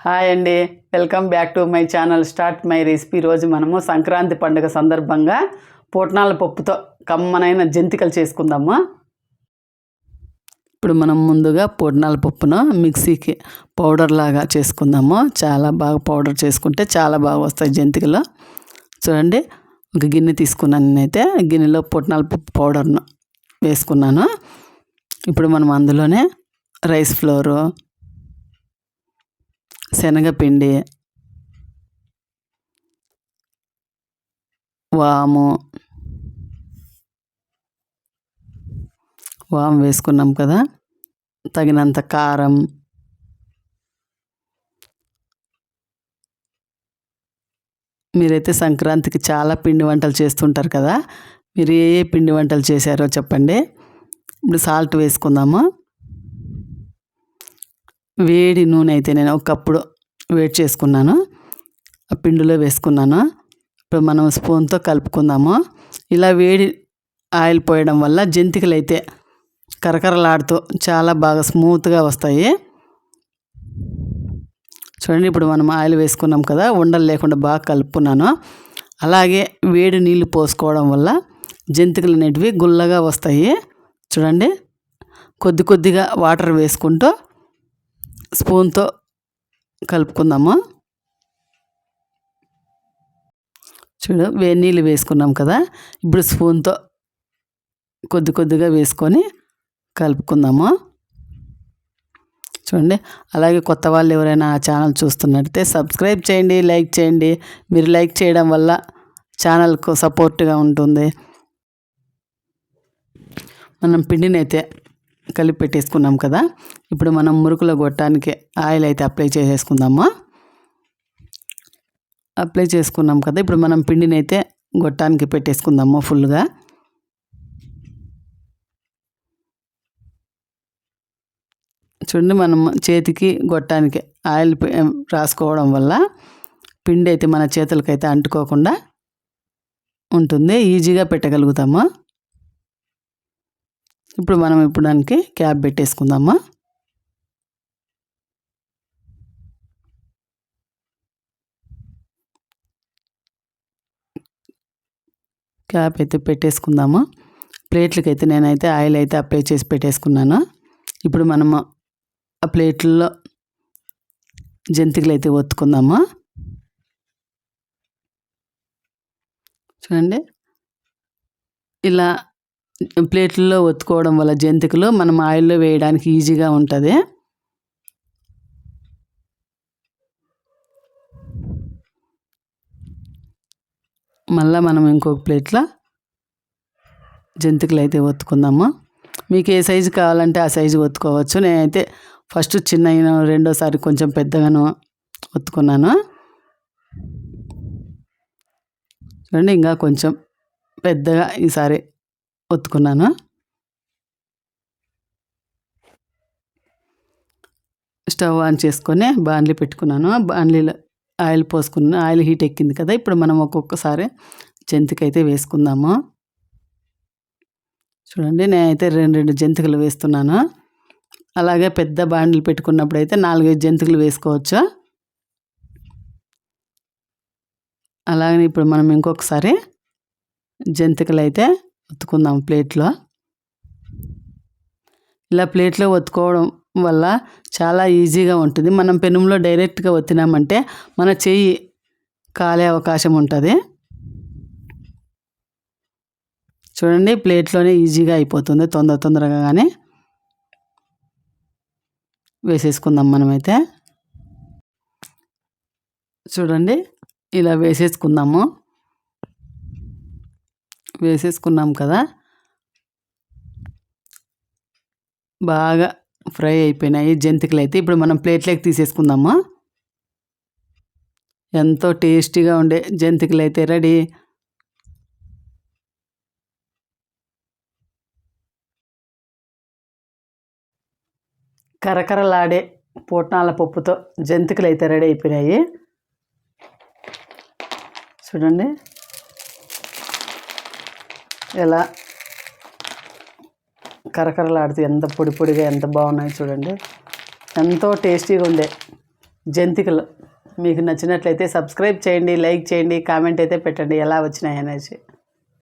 Hi అండి. Welcome back to my channel start my recipe. రోజు మనము సంక్రాంతి పండుగ సందర్భంగా పూట్నాల పప్పుతో కమ్మనైన జంతికలు చేసుకుందాము. ఇప్పుడు మనం ముందుగా పూట్నాల పప్పును మిక్సీకి పౌడర్ లాగా చేసుకుందాము. చాలా బాగా పౌడర్ చేసుకుంటే చాలా బాగా వస్తాయి జంతికలు. చూడండి ఒక గిన్నె తీసుకున్నాను నేనైతే. గిన్నెలో పుట్నాల పప్పు పౌడర్ను వేసుకున్నాను. ఇప్పుడు మనం అందులోనే రైస్ ఫ్లోరు శనగపిండి వాము వాము వేసుకున్నాం కదా తగినంత కారం మీరైతే సంక్రాంతికి చాలా పిండి వంటలు చేస్తుంటారు కదా మీరు ఏ ఏ పిండి వంటలు చేశారో చెప్పండి. ఇప్పుడు సాల్ట్ వేసుకుందాము. వేడి నూనె అయితే నేను ఒకప్పుడు వేడి చేసుకున్నాను. ఆ పిండిలో వేసుకున్నాను. ఇప్పుడు మనం స్పూన్తో కలుపుకుందాము. ఇలా వేడి ఆయిల్ పోయడం వల్ల జంతికలు అయితే కరకరలాడుతూ చాలా బాగా స్మూత్గా వస్తాయి. చూడండి ఇప్పుడు మనం ఆయిల్ వేసుకున్నాం కదా ఉండలు లేకుండా బాగా కలుపుకున్నాను. అలాగే వేడి నీళ్ళు పోసుకోవడం వల్ల జంతికలు అనేటివి గుల్లగా వస్తాయి. చూడండి కొద్ది కొద్దిగా వాటర్ వేసుకుంటూ స్పూన్తో కలుపుకుందాము. చూడు వేడి నీళ్ళు వేసుకున్నాం కదా. ఇప్పుడు స్పూన్తో కొద్ది కొద్దిగా వేసుకొని కలుపుకుందాము. చూడండి అలాగే కొత్త వాళ్ళు ఎవరైనా ఆ ఛానల్ చూస్తున్నట్టయితే సబ్స్క్రైబ్ చేయండి లైక్ చేయండి. మీరు లైక్ చేయడం వల్ల ఛానల్కు సపోర్ట్గా ఉంటుంది. మనం పిండినైతే కలిపి పెట్టేసుకున్నాం కదా. ఇప్పుడు మనం మురుకులో కొట్టడానికి ఆయిల్ అయితే అప్లై చేసేసుకుందాము. అప్లై చేసుకున్నాం కదా. ఇప్పుడు మనం పిండిని అయితే గొట్టానికి పెట్టేసుకుందాము ఫుల్గా. చూడండి మనం చేతికి గొట్టానికి ఆయిల్ రాసుకోవడం వల్ల పిండి అయితే మన చేతులకైతే అంటుకోకుండా ఉంటుంది. ఈజీగా పెట్టగలుగుతాము. ఇప్పుడు మనం ఇప్పుడు దానికి క్యాప్ పెట్టేసుకుందామా? క్యాప్ అయితే పెట్టేసుకుందాము? ప్లేట్లకి అయితే నేనైతే ఆయిల్ అయితే అప్లై చేసి పెట్టేసుకున్నాను? ఇప్పుడు మనము ఆ ప్లేట్లలో జంతికలు అయితే ఒత్తుకుందామా? చూడండి. ఇలా ప్లేట్లలో ఒత్తుకోవడం వల్ల జంతికలు మనం ఆయిల్లో వేయడానికి ఈజీగా ఉంటుంది. మళ్ళీ మనం ఇంకొక ప్లేట్లో జంతికలు అయితే ఒత్తుకుందాము. మీకు ఏ సైజు కావాలంటే ఆ సైజు ఒత్తుకోవచ్చు. నేనైతే ఫస్ట్ చిన్న రెండోసారి కొంచెం పెద్దగాను ఒత్తుకున్నాను. చూడండి ఇంకా కొంచెం పెద్దగా ఈసారి ఒత్తుకున్నాను? స్టవ్ ఆన్ చేసుకొని బాణలి పెట్టుకున్నాను. బాండ్లీలో ఆయిల్ పోసుకున్న ఆయిల్ హీట్ ఎక్కింది కదా ఇప్పుడు మనం ఒక్కొక్కసారి జంతికైతే వేసుకుందాము. చూడండి నేనైతే రెండు రెండు జంతికలు వేస్తున్నాను. అలాగే పెద్ద బాండ్లు పెట్టుకున్నప్పుడు అయితే నాలుగైదు జంతికలు వేసుకోవచ్చు. అలాగే ఇప్పుడు మనం ఇంకొకసారి జంతికలు అయితే ఒత్తుకుందాం ప్లేట్లో. ఇలా ప్లేట్లో ఒత్తుకోవడం వల్ల చాలా ఈజీగా ఉంటుంది. మనం పెనుములో డైరెక్ట్గా ఒత్తినామంటే మన చెయ్యి కాలే అవకాశం ఉంటుంది. చూడండి ప్లేట్లోనే ఈజీగా అయిపోతుంది. తొందర తొందరగా కానీ వేసేసుకుందాం మనమైతే. చూడండి ఇలా వేసేసుకుందాము. వేసేసుకున్నాం కదా. బాగా ఫ్రై అయిపోయినాయి జంతికలు అయితే ఇప్పుడు మనం ప్లేట్లోకి తీసేసుకుందాము? ఎంతో టేస్టీగా ఉండే జంతికలు అయితే రెడీ. కరకరలాడే పూట్నాల పప్పుతో జంతికలు అయితే రెడీ అయిపోయినాయి. చూడండి. ఎలా కరకరలాడుతూ ఎంత పొడి పొడిగా ఎంత బాగున్నాయో చూడండి. ఎంతో టేస్టీగా ఉండే జంతికలు. మీకు నచ్చినట్లయితే సబ్స్క్రైబ్ చేయండి లైక్ చేయండి కామెంట్ అయితే పెట్టండి ఎలా వచ్చినాయి అనేసి